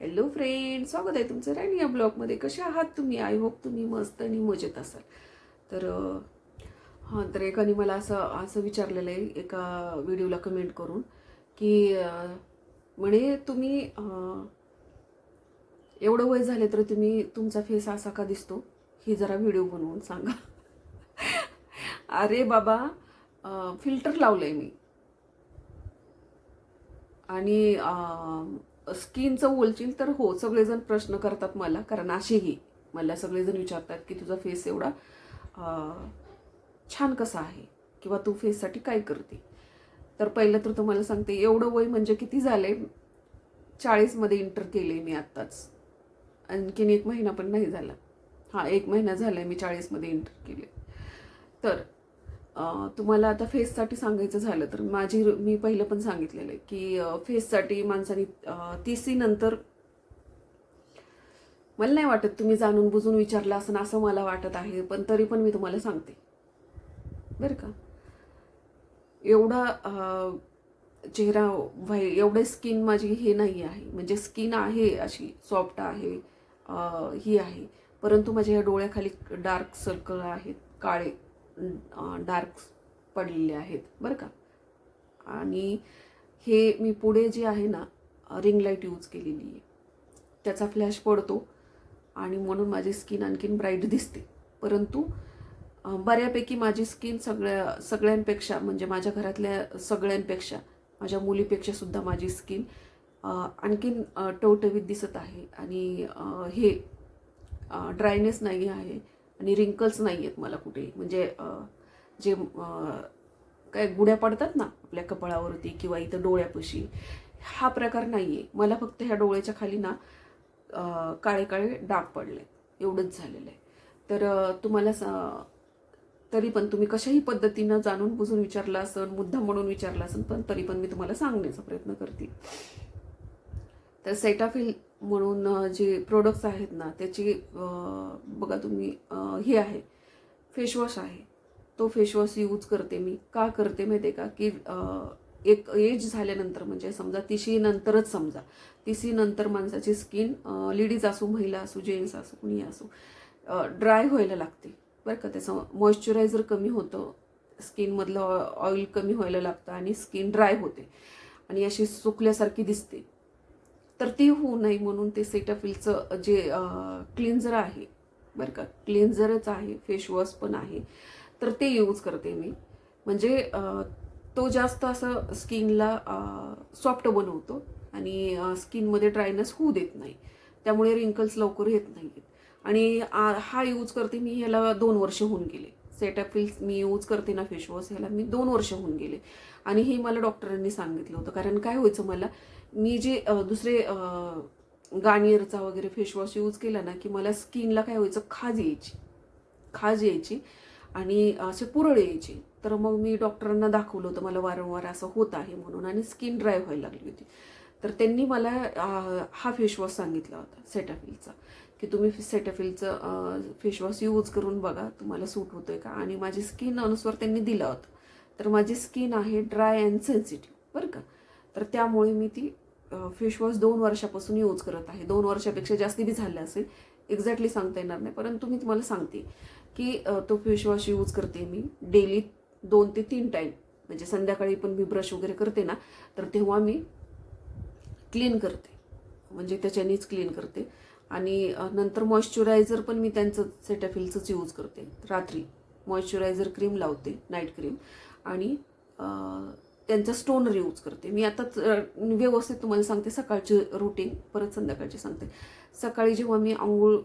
Hello friend स्वागत आहे तुमचं राणी या ब्लॉगमध्ये. कसे आहात तुम्ही? आय होप तुम्ही मस्त आणि मजेत असाल. तर हां तर एकाने मला असं असं विचारलेलं आहे एका व्हिडिओला कमेंट करून की म्हणे तुम्ही एवढं वय झाले तर तुम्ही तुमचा फेस असा का दिसतो? ही जरा व्हिडिओ बनवून सांगा. अरे बाबा फिल्टर लावलं आहे मी. आणि स्किनचं बोलशील तर हो सगळेजण प्रश्न करतात मला कारण असेही मला सगळेजण विचारतात की तुझा फेस एवढा छान कसा आहे? किंवा तू फेससाठी काय करते? तर पहिलं तर तुम्हाला सांगते एवढं वय म्हणजे किती झाले चाळीसमध्ये इंटर केले मी आत्ताच. आणखीन एक महिना पण नाही झाला. हां एक महिना झाला आहे मी चाळीसमध्ये इंटर केले. तर तुम्हाला आता फेससाठी सांगायचं झालं तर माझी मी पहिलं पण सांगितलेलं आहे की फेससाठी माणसाने तीसी नंतर मला नाही वाटत तुम्ही जाणून बुजून विचारलं असं असं मला वाटत आहे पण तरी पण मी तुम्हाला सांगते. बरं का? एवढा चेहरा व्हाई एवढे स्किन माझी हे नाही आहे. म्हणजे स्किन आहे अशी सॉफ्ट आहे ही आहे. परंतु माझ्या या डोळ्याखाली डार्क सर्कल आहेत काळे डार्क पडलेले आहेत बरं का? आणि हे मी पुढे जे आहे ना रिंग लाइट यूज केलेली आहे. त्याचा फ्लॅश पडतो आणि म्हणून माझी स्किन आणखीन ब्राईट दिसते. परंतु बऱ्यापैकी माझी स्किन सगळ्या सगळ्यांपेक्षा म्हणजे माझ्या घरातल्या सगळ्यांपेक्षा माझ्या मुलीपेक्षा सुद्धा माझी स्किन आणखीन टवटवीत दिसत आहे. आणि हे ड्रायनेस नाही आहे. आणि रिंकल्स नाही आहेत मला कुठे. म्हणजे जे काय गुड्या पडतात ना आपल्या कपाळावरती किंवा इथं डोळ्यापाशी हा प्रकार नाही आहे मला फक्त ह्या डोळ्याच्या खाली ना काळे काळे डाग पडले एवढंच झालेलं आहे. तर तुम्हाला स- तरी पण तुम्ही कशाही पद्धतीनं जाणून बुजून विचारला असेल मुद्दा म्हणून विचारला असेल पण तरी पण मी तुम्हाला सांगण्याचा प्रयत्न करते. तर सेटाफिल म्हणून जे प्रोडक्ट्स आहेत ना त्याची बघा तुम्ही हे आहे फेशवॉश आहे. तो फेशवॉश यूज करते मी. का करते माहिती आहे का की एक एज झाल्यानंतर म्हणजे समजा तिशीनंतरच समजा तिशीनंतर माणसाची स्किन लेडीज असो महिला असो जेंट्स असो कुणी असो ड्राय व्हायला लागते. बरं का? त्याचं मॉइश्चरायझर कमी होतं स्किनमधलं ऑइल कमी व्हायला लागतं आणि स्किन ड्राय होते. आणि अशी सुकल्यासारखी दिसते. तर ती होऊ नये म्हणून ते सेटाफिलचं जे क्लिन्झर आहे बरं का क्लिन्झरच आहे फेशवॉश पण आहे तर ते यूज करते मी. म्हणजे तो जास्त असं स्किनला सॉफ्ट बनवतो आणि स्किनमध्ये ड्रायनेस होऊ देत नाही. त्यामुळे रिंकल्स लवकर येत नाहीत आणि हा यूज करते मी ह्याला दोन वर्ष होऊन गेले. सेटाफिल्स मी यूज करते ना फेशवॉश ह्याला मी दोन वर्ष होऊन गेले. आणि हे मला डॉक्टरांनी सांगितलं होतं. कारण काय व्हायचं मला मी जे दुसरे गार्नियरचा वगैरे फेसवॉश यूज केला ना की मला स्किनला काय व्हायचं खाज यायची. खाज यायची आणि असे पुरळ यायचे. तर मग मी डॉक्टरांना दाखवलं होतं मला वारंवार असं होत आहे म्हणून आणि स्किन ड्राय व्हायला लागली होती. तर त्यांनी मला हा फेसवॉश सांगितला होता सेटाफिलचा की तुम्ही सेटाफिलचं फेसवॉश यूज करून बघा तुम्हाला सूट होतो आहे का? आणि माझी स्किन अनुसार त्यांनी दिलं होतं. तर माझी स्किन आहे ड्राय अँड सेन्सिटिव्ह बरं का? तर त्यामुळे मी ती फेशवॉश दोन वर्षापासून यूज करत आहे. दोन वर्षापेक्षा जास्ती बी झालं असेल. एक्झॅक्टली सांगता येणार नाही. परंतु मी तुम्हाला सांगते की तो फेशवॉश यूज करते मी डेली दोन ते तीन टाईम म्हणजे संध्याकाळी पण मी ब्रश वगैरे करते ना तर तेव्हा मी क्लीन करते. म्हणजे त्याच्यानेच क्लीन करते. आणि नंतर मॉइश्चरायझर पण मी त्यांचं सेटाफिलचंच यूज करते. रात्री मॉइश्चरायझर क्रीम लावते नाईट क्रीम आणि त्यांचा स्टोनर यूज करते. मी आता व्यवस्थित तुम्हाला सांगते सकाळची रुटीन परत संध्याकाळची सांगते. सकाळी जेव्हा मी आंघोळ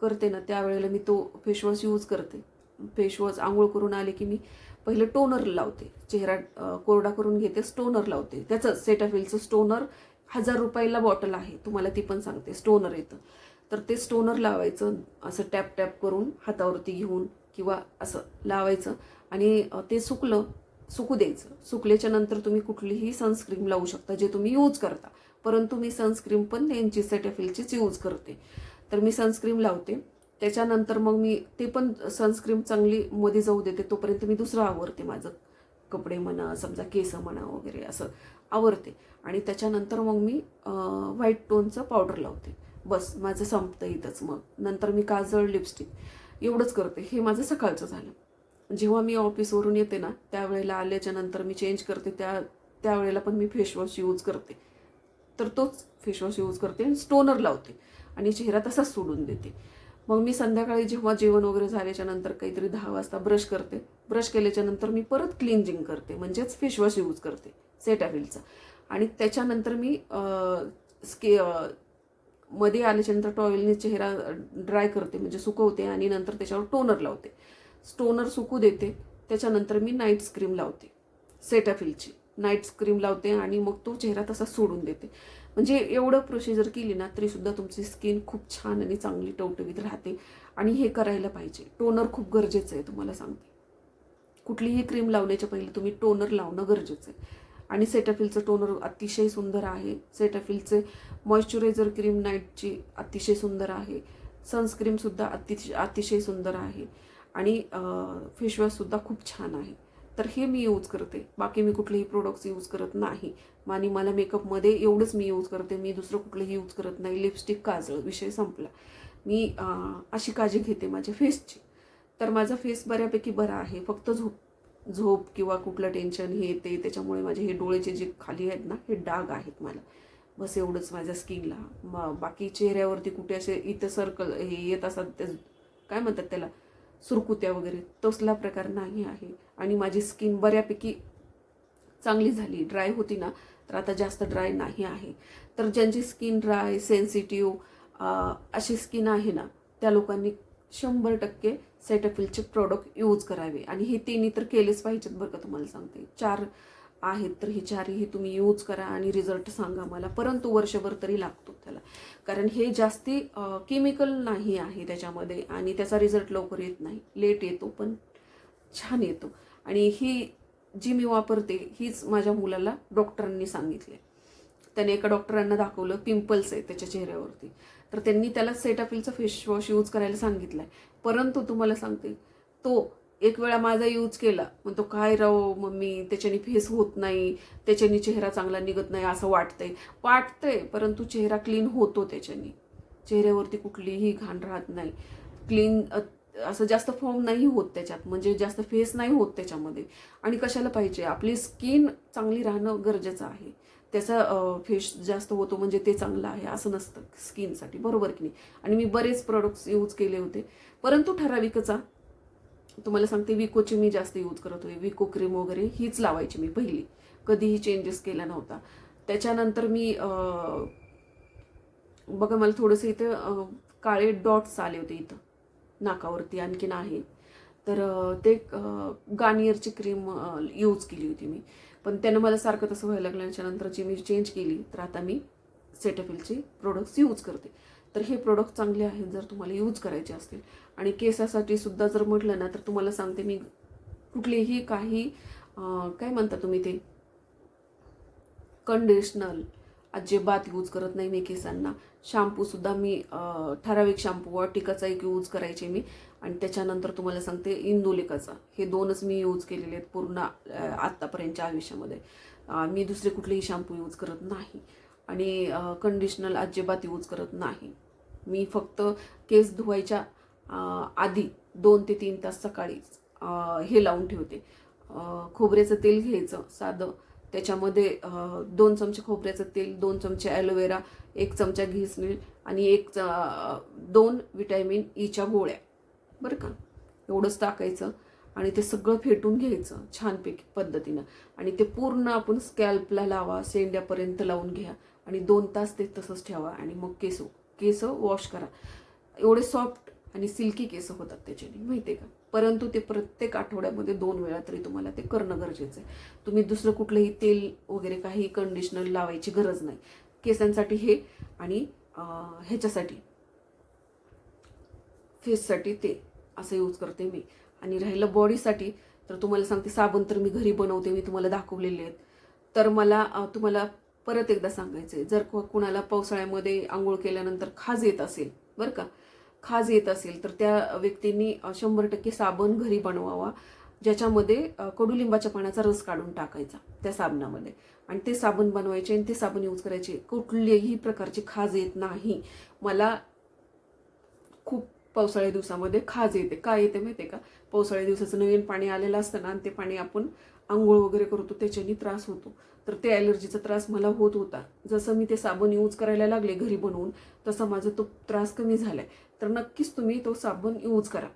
करते ना त्यावेळेला मी तो फेसवॉश यूज करते. फेसवॉश आंघोळ करून आले की मी पहिलं टोनर लावते. चेहरा कोरडा करून घेते स्टोनर लावते. त्याचं सेटाफिलचं स्टोनर हजार रुपयाला बॉटल आहे. तुम्हाला ती पण सांगते. स्टोनर येतं. तर ते स्टोनर लावायचं असं टॅप टॅप करून हातावरती घेऊन किंवा असं लावायचं. आणि ते सुकलं सुकू द्यायचं. सुकल्याच्या नंतर तुम्ही कुठलीही सनस्क्रीम लावू शकता जे तुम्ही यूज करता. परंतु मी सनस्क्रीम पण त्यांची सेटाफिलचीच यूज करते. तर मी सनस्क्रीम लावते. त्याच्यानंतर मग मी ते पण सनस्क्रीम चांगली मध्ये जाऊ देते. तोपर्यंत मी दुसरं आवरते माझं. कपडे म्हणा समजा केस म्हणा वगैरे असं आवरते. आणि त्याच्यानंतर मग मी व्हाईट टोनचं पावडर लावते. बस माझं संपतं इथंच मग. नंतर मी काजळ लिपस्टिक एवढंच करते. हे माझं सकाळचं झालं. जेव्हा मी ऑफिसवरून येते ना त्यावेळेला आल्याच्यानंतर मी चेंज करते. त्या त्यावेळेला पण मी फेसवॉश यूज करते. तर तोच फेसवॉश यूज करते आणि स्टोनर लावते. आणि चेहरा तसाच सोडून देते. मग मी संध्याकाळी जेव्हा जेवण वगैरे झाल्याच्यानंतर काहीतरी दहा वाजता ब्रश करते. ब्रश केल्याच्यानंतर मी परत क्लिन्जिंग करते. म्हणजेच फेसवॉश यूज करते. सेटाफिलचा आणि त्याच्यानंतर मी स्के मध्ये आल्याच्यानंतर टॉवेलने चेहरा ड्राय करते. म्हणजे सुकवते आणि नंतर त्याच्यावर टोनर लावते. स्टोनर सुकू देते. त्याच्यानंतर मी नाईट स्क्रीम लावते. सेटाफिलची नाईट स्क्रीम लावते आणि मग तो चेहरा तसा सोडून देते. म्हणजे एवढं प्रोसिजर केली ना तरीसुद्धा तुमची स्किन खूप छान आणि चांगली टवटवीत राहते. आणि हे करायला पाहिजे. टोनर खूप गरजेचं आहे तुम्हाला सांगते. कुठलीही क्रीम लावण्याच्या पहिले तुम्ही टोनर लावणं गरजेचं आहे. आणि सेटाफिलचं टोनर अतिशय सुंदर आहे. सेटाफिलचे मॉइश्चरायझर क्रीम नाईटची अतिशय सुंदर आहे. सनस्क्रीमसुद्धा अतिशय अतिशय सुंदर आहे. आणि फेशवॉशसुद्धा खूप छान आहे. तर हे मी यूज करते. बाकी मी कुठलेही प्रोडक्ट्स यूज करत नाही. आणि मला मेकअपमध्ये एवढंच मी यूज करते. मी दुसरं कुठलंही यूज करत नाही. लिपस्टिक काजळ विषय संपला. मी अशी काळजी घेते माझ्या फेसची तर माझा फेस बऱ्यापैकी बरा आहे. फक्त झोप झोप किंवा कुठलं टेन्शन हे ते त्याच्यामुळे माझे हे डोळेचे जे खाली आहेत ना हे डाग आहेत मला. बस एवढंच माझ्या स्किनला मग बाकी चेहऱ्यावरती कुठे असे इथं सर्कल हे येत असतात काय म्हणतात त्याला? सुरकुत्या वगैरे तसला प्रकार नाही आहे. आणि माझी स्किन बऱ्यापैकी चांगली झाली. ड्राय होती ना तर आता जास्त ड्राय नाही आहे. तर ज्यांची स्किन ड्राय सेन्सिटिव्ह अशी स्किन आहे ना त्या लोकांनी शंभर टक्के सेटफिलचे प्रोडक्ट यूज करावे. आणि हे तिन्ही तर केलेच पाहिजेत बरं का तुम्हाला सांगते. चार आहेत तर हे चारही तुम्ही यूज करा आणि रिझल्ट सांगा मला. परंतु वर्षभर तरी लागतो त्याला. कारण हे जास्ती केमिकल नाही आहे त्याच्यामध्ये आणि त्याचा रिझल्ट लवकर येत नाही. लेट येतो पण छान येतो. आणि ही जी मी वापरते हीच माझ्या मुलाला डॉक्टरांनी सांगितले. त्याने एका डॉक्टरांना दाखवलं पिंपल्स आहे त्याच्या चेहऱ्यावरती. तर त्यांनी त्याला सेटाफिलचा फेसवॉश यूज करायला सांगितलं आहे परंतु तुम्हाला सांगते तो एक वेळा माझा यूज केला मग तो काय राहो मम्मी त्याच्याने फेस होत नाही त्याच्याने चेहरा चांगला निघत नाही असं वाटतंय. वाटतंय परंतु चेहरा क्लीन होतो त्याच्याने. चेहऱ्यावरती कुठलीही घाण राहत नाही. क्लीन असं जास्त फॉर्म नाही होत त्याच्यात म्हणजे जास्त फेस नाही होत त्याच्यामध्ये. आणि कशाला पाहिजे? आपली स्किन चांगली राहणं गरजेचं आहे. त्याचा फेस जास्त होतो म्हणजे ते चांगलं आहे असं नसतं स्किनसाठी बरोबर की नाही? आणि मी बरेच प्रोडक्ट्स यूज केले होते. परंतु ठराविकचा तुम्हाला सांगते विकोची मी जास्त यूज करत होते विको क्रीम वगैरे हीच लावायची मी पहिली. कधीही चेंजेस केला नव्हता. त्याच्यानंतर मी बघा मला थोडंसं इथं काळे डॉट्स आले होते इथं. नाकावरती आणखीन आहे. तर ते गार्नियरची क्रीम यूज केली होती मी. पण त्यानं मला सारखं तसं व्हायला लागल्याच्यानंतर जी मी चेंज केली. तर आता मी सेटफिलचे प्रोडक्ट्स यूज करते. तर हे प्रोडक्ट चांगले आहेत जर तुम्हाला यूज करायचे असतील. आणि केसासाठी सुद्धा जर म्हटलं ना तर तुम्हाला सांगते मी कुठलेही काही काय म्हणता तुम्ही ते? कंडिशनर अजिबात यूज करत नाही मी केसांना. शॅम्पूसुद्धा मी ठराविक शॅम्पू वाटिकाचा एक यूज करायचे मी. आणि त्याच्यानंतर तुम्हाला सांगते इंदोलिकाचा. हे दोनच मी यूज केलेले आहेत पूर्ण आत्तापर्यंतच्या आयुष्यामध्ये. मी दुसरे कुठलेही शॅम्पू यूज करत नाही. आणि कंडिशनर अजिबात यूज करत नाही. मी फक्त केस धुवायच्या आधी दोन ते तीन तास सकाळी हे लावून ठेवते. खोबऱ्याचं तेल घ्यायचं साधं. त्याच्यामध्ये दोन चमचे खोबऱ्याचं तेल दोन चमचे ॲलोवेरा एक चमचा घिसणी आणि एक दोन विटॅमिन ईच्या e गोळ्या. बरं का? एवढंच टाकायचं आणि ते सगळं फेटून घ्यायचं छानपैकी पद्धतीनं. आणि ते पूर्ण आपण स्कॅल्पला लावा सेंड्यापर्यंत लावून घ्या आणि दोन तास ते तसंच ठेवा आणि मग केस केस वॉश करा. एवढे सॉफ्ट आणि सिल्की केस होतात त्याच्याने माहिती आहे का? परंतु ते प्रत्येक आठवड्यामध्ये दोन वेळा तरी तुम्हाला ते करणं गरजेचं आहे. तुम्ही दुसरं कुठलंही तेल वगैरे काही कंडिशनर लावायची गरज नाही. केसांसाठी हे आणि ह्याच्यासाठी फेससाठी ते असं यूज करते मी. आणि राहिलं बॉडीसाठी तर तुम्हाला सांगते साबण तर मी घरी बनवते मी तुम्हाला दाखवलेले आहेत. तर मला तुम्हाला परत एकदा सांगायचं आहे जर कुणाला पावसाळ्यामध्ये आंघोळ केल्यानंतर खाज येत असेल बरं का? खाज येत असेल तर त्या व्यक्तींनी शंभर टक्के साबण घरी बनवावा ज्याच्यामध्ये कडुलिंबाच्या पाण्याचा रस काढून टाकायचा त्या साबणामध्ये. आणि ते साबण बनवायचे आणि ते साबण यूज करायचे. कुठल्याही प्रकारची खाज येत नाही. मला खूप पावसाळ्या दिवसामध्ये खाज येते. का येते माहिती आहे का? पावसाळ्या दिवसाचं नवीन पाणी आलेलं असतं ना आणि ते पाणी आपण आंघोळ वगैरे करतो त्याच्याने त्रास होतो. तर ते ॲलर्जीचा त्रास मला होत होता. जसं मी ते साबण यूज करायला लागले घरी बनवून तसा माझा तो त्रास कमी झालाय. तर नक्कीच तुम्ही तो साबण यूज करा.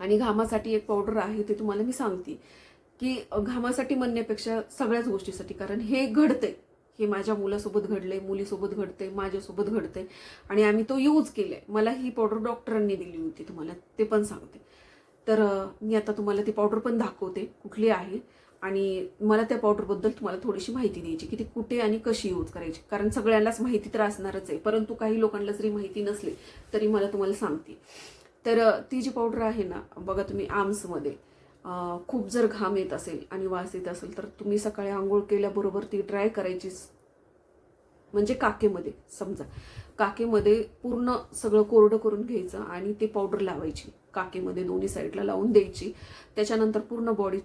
आणि घामासाठी एक पावडर आहे ते तुम्हाला मी सांगते. की घामासाठी म्हणण्यापेक्षा सगळ्याच गोष्टीसाठी कारण हे घडते हे माझ्या मुलासोबत घडले मुलीसोबत घडते माझ्यासोबत घडते आणि आम्ही तो यूज केलाय. मला ही पावडर डॉक्टरांनी दिली होती तुम्हाला ते पण सांगते. तर मी आता तुम्हाला ती पावडर पण दाखवते कुठली आहे. आणि मला त्या पावडरबद्दल तुम्हाला थोडीशी माहिती द्यायची की ती कुठे आणि कशी यूज करायची. कारण सगळ्यांनाच माहिती तर असणारच आहे परंतु काही लोकांना जरी माहिती नसली तरी मला तुम्हाला सांगते. तर ती जी पावडर आहे ना बघा तुम्ही आर्म्समध्ये खूप जर घाम येत असेल आणि वास येत असेल तर तुम्ही सकाळी आंघोळ केल्याबरोबर ती ड्राय करायचीच म्हणजे काकेमध्ये समजा. काकेमध्ये पूर्ण सगळं कोरडं करून घ्यायचं आणि ते पावडर लावायची. काकेमध्ये दोन्ही साईडला लावून द्यायची. त्याच्यानंतर पूर्ण बॉडी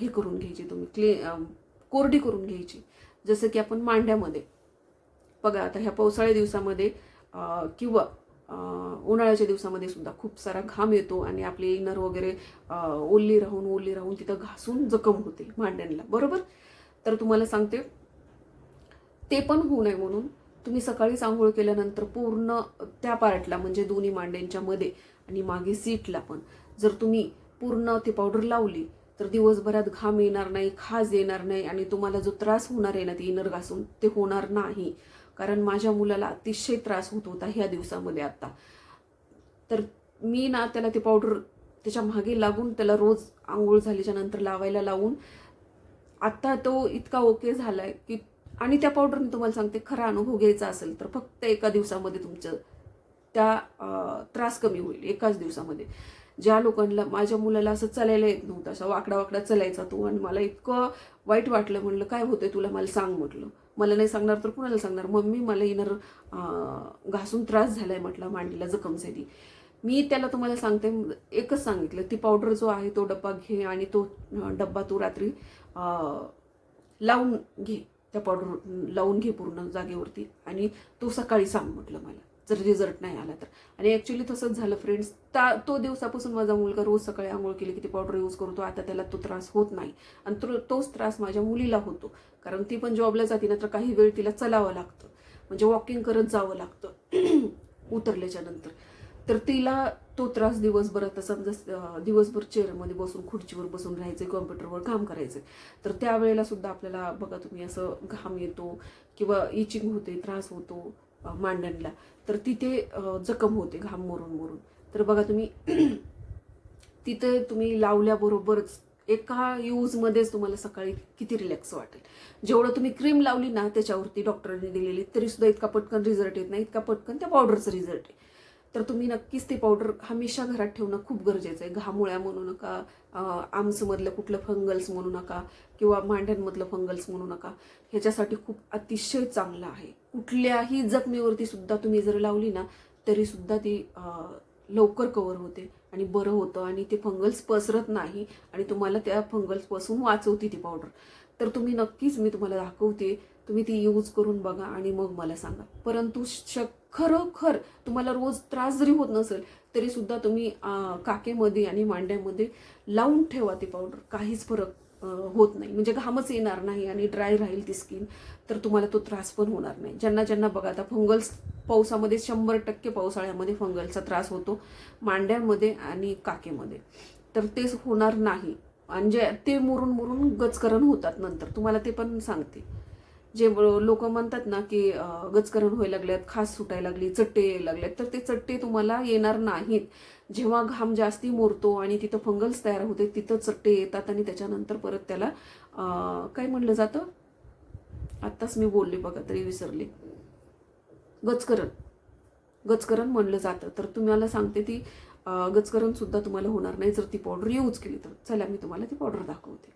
हे करून घ्यायची तुम्ही. क्ले कोरडी करून घ्यायची. जसं की आपण मांड्यामध्ये. बघा आता ह्या पावसाळ्या दिवसामध्ये किंवा उन्हाळ्याच्या दिवसामध्ये सुद्धा खूप सारा घाम येतो आणि आपली इनर वगैरे ओल्ली राहून ओल्ली राहून तिथं घासून जखम होते मांड्यांना बरोबर? तर तुम्हाला सांगते. ते पण होऊ नये म्हणून तुम्ही सकाळीच आंघोळ केल्यानंतर पूर्ण त्या पार्टला म्हणजे दोन्ही मांड्यांच्या मध्ये आणि मागे सीटला पण जर तुम्ही पूर्ण ती पावडर लावली तर दिवसभरात घाम येणार नाही खाज येणार नाही आणि तुम्हाला जो त्रास होणार आहे ना ती इनर घासून ते होणार नाही. कारण माझ्या मुलाला अतिशय त्रास होत होता ह्या दिवसामध्ये आता तर मी ना त्याला ते पावडर त्याच्यामागे लागून त्याला रोज आंघोळ झाल्याच्यानंतर लावायला लावून आत्ता तो इतका ओके झाला आहे की आणि त्या पावडरने तुम्हाला सांगते खरा अनुभव घ्यायचा असेल तर फक्त एका दिवसामध्ये तुमचं त्या त्रास कमी होईल एकाच दिवसामध्ये. ज्या लोकांना माझ्या मुलाला असं चालायला येत नव्हतं असं वाकडा वाकडा चलायचा तो आणि मला इतकं वाईट वाटलं म्हणलं काय होतंय तुला? मला सांग म्हटलं. मला नाही सांगणार तर कुणाला सांगणार? मम्मी मला इनर घासून त्रास झाला आहे म्हटलं मांडीला जखम झाली. मी त्याला तुम्हाला सांगते एकच सांगितलं ती पावडर जो आहे तो डब्बा घे आणि तो डब्बा तू रात्री लावून घे. त्या पावडर लावून घे पूर्ण जागेवरती आणि तो सकाळी सांग म्हटलं मला. जर रिझल्ट नाही आला तर. आणि ॲक्च्युली तसंच झालं फ्रेंड्स ता तो दिवसापासून माझा मुलगा रोज सकाळी आंघोळ केली की ती पावडर यूज करतो आता त्याला तो त्रास होत नाही. आणि तो तोच त्रास माझ्या मुलीला होतो. कारण ती पण जॉबला जाते ना तर काही वेळ तिला चलावं लागतं. म्हणजे वॉकिंग करत जावं लागतं. उतरल्याच्या नंतर. तर तिला तो त्रास दिवसभर आता समजा दिवसभर चेअरमध्ये बसून खुर्चीवर बसून राहायचं कॉम्प्युटरवर काम करायचं तर त्यावेळेला सुद्धा आपल्याला बघा तुम्ही असं घाम येतो किंवा इचिंग होते त्रास होतो मांडणला. तर तिथे जखम होते घाम मोरून मोरून. तर बघा तुम्ही तिथे तुम्ही लावल्याबरोबरच एका यूजमध्येच तुम्हाला सकाळी किती रिलॅक्स वाटेल. जेवढं तुम्ही क्रीम लावली ना त्याच्यावरती डॉक्टरांनी दिलेली तरीसुद्धा इतका पटकन रिझल्ट येत नाही इतका पटकन त्या पावडरचं रिझल्ट आहे. तर तुम्ही नक्कीच ते पावडर हमेशा घरात ठेवणं खूप गरजेचं आहे. घामुळ्या म्हणू नका आमसमधलं कुठलं फंगल्स म्हणू नका किंवा मांड्यांमधलं फंगल्स म्हणू नका ह्याच्यासाठी खूप अतिशय चांगलं आहे. कुठल्याही जखमेवरती सुद्धा तुम्ही जर लावली ना तरी सुद्धा ती लवकर कवर होते आणि बरं होतं आणि ते फंगल्स पसरत नाही आणि तुम्हाला त्या फंगल्सपासून वाचवते ती पावडर तर तुम्ही नक्कीच मी तुम्हाला दाखवते तुम्ही ती यूज करून बघा आणि मग मला सांगा. परंतु श खरोखर तुम्हाला रोज त्रास जरी होत नसेल तरी सुद्धा तुम्ही काकेमध्ये आणि मांड्यामध्ये लावून ठेवा ती पावडर काहीच फरक होत नाही. म्हणजे घामच येणार नाही आणि ड्राय राहील ती स्किन तर तुम्हाला तो त्रास पण होणार नाही. ज्यांना ज्यांना बघा आता फंगल्स पावसामध्ये शंभर टक्के पावसाळ्यामध्ये फंगलचा त्रास होतो मांड्यामध्ये आणि काकेमध्ये. तर तेच होणार नाही. आणि जे ते मुरून मुरून गचकरण होतात नंतर. तुम्हाला ते पण सांगते. जे लोक म्हणतात ना की गचकरण व्हायला लागल्यात खास सुटायला लागली चट्टे यायला लागल्यात तर ते चट्टे तुम्हाला येणार नाहीत. जेव्हा घाम जास्ती मोरतो आणि तिथं फंगल्स तयार होते तिथं चट्टे येतात आणि त्याच्यानंतर परत त्याला काय म्हणलं जातं? आत्ताच मी बोलले बघा तरी विसरले. गचकरण गचकरण म्हणलं जातं. तर तुम्हाला सांगते ती गचकरणसुद्धा गचकरण सुद्धा तुम्हाला होणार नाही. जर ती पावडर यूज केली तर. चला मी तुम्हाला ती पावडर दाखवते.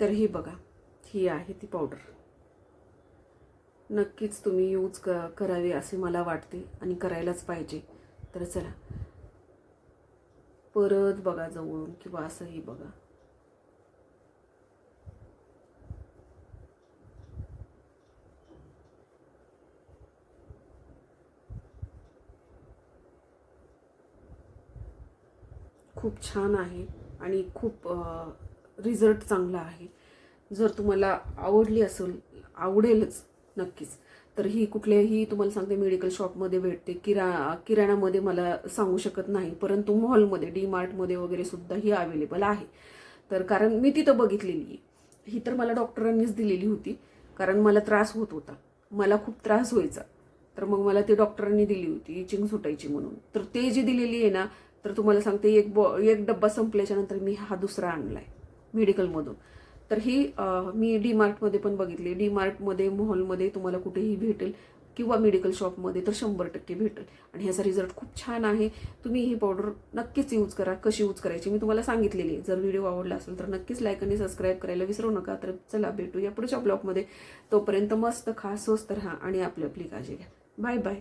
तर ही बघा ही आहे ती पावडर नक्कीच तुम्ही यूज क करावी असे मला वाटते आणि करायलाच पाहिजे. तर चला. परत बघा जवळून किंवा असंही बघा. खूप छान आहे आणि खूप रिझल्ट चांगला आहे. जर तुम्हाला आवडली असेल आवडेलच नक्कीच. तर ही कुठल्याही तुम्हाला सांगते मेडिकल शॉपमध्ये भेटते. किरा किराणामध्ये मला सांगू शकत नाही परंतु मॉलमध्ये डी मार्टमध्ये वगैरे सुद्धा ही अवेलेबल आहे. तर कारण मी तिथं बघितलेली आहे. ही तर मला डॉक्टरांनीच दिलेली होती कारण मला त्रास होत होता. मला खूप त्रास व्हायचा. तर मग मला ती डॉक्टरांनी दिली होती इचिंग सुटायची म्हणून. तर ते जी दिलेली आहे ना तर तुम्हाला सांगते एक बॉ एक डब्बा संपल्याच्यानंतर मी हा दुसरा आणलाय. मेडिकलमधून. तर ही मी डी मार्टमध्ये पण बघितली. डी मार्टमध्ये मॉलमध्ये तुम्हाला कुठेही भेटेल किंवा मेडिकल शॉपमध्ये तर शंभर टक्के भेटेल. आणि ह्याचा रिझल्ट खूप छान आहे. तुम्ही ही पावडर नक्कीच यूज करा. कशी यूज करायची मी तुम्हाला सांगितलेली आहे. जर व्हिडिओ आवडला असेल तर नक्कीच लाईक आणि सबस्क्राईब करायला विसरू नका. तर चला भेटूया पुढच्या ब्लॉगमध्ये. तोपर्यंत मस्त खा स्वस्त राहा आणि आपली आपली काळजी घ्या. Bye bye.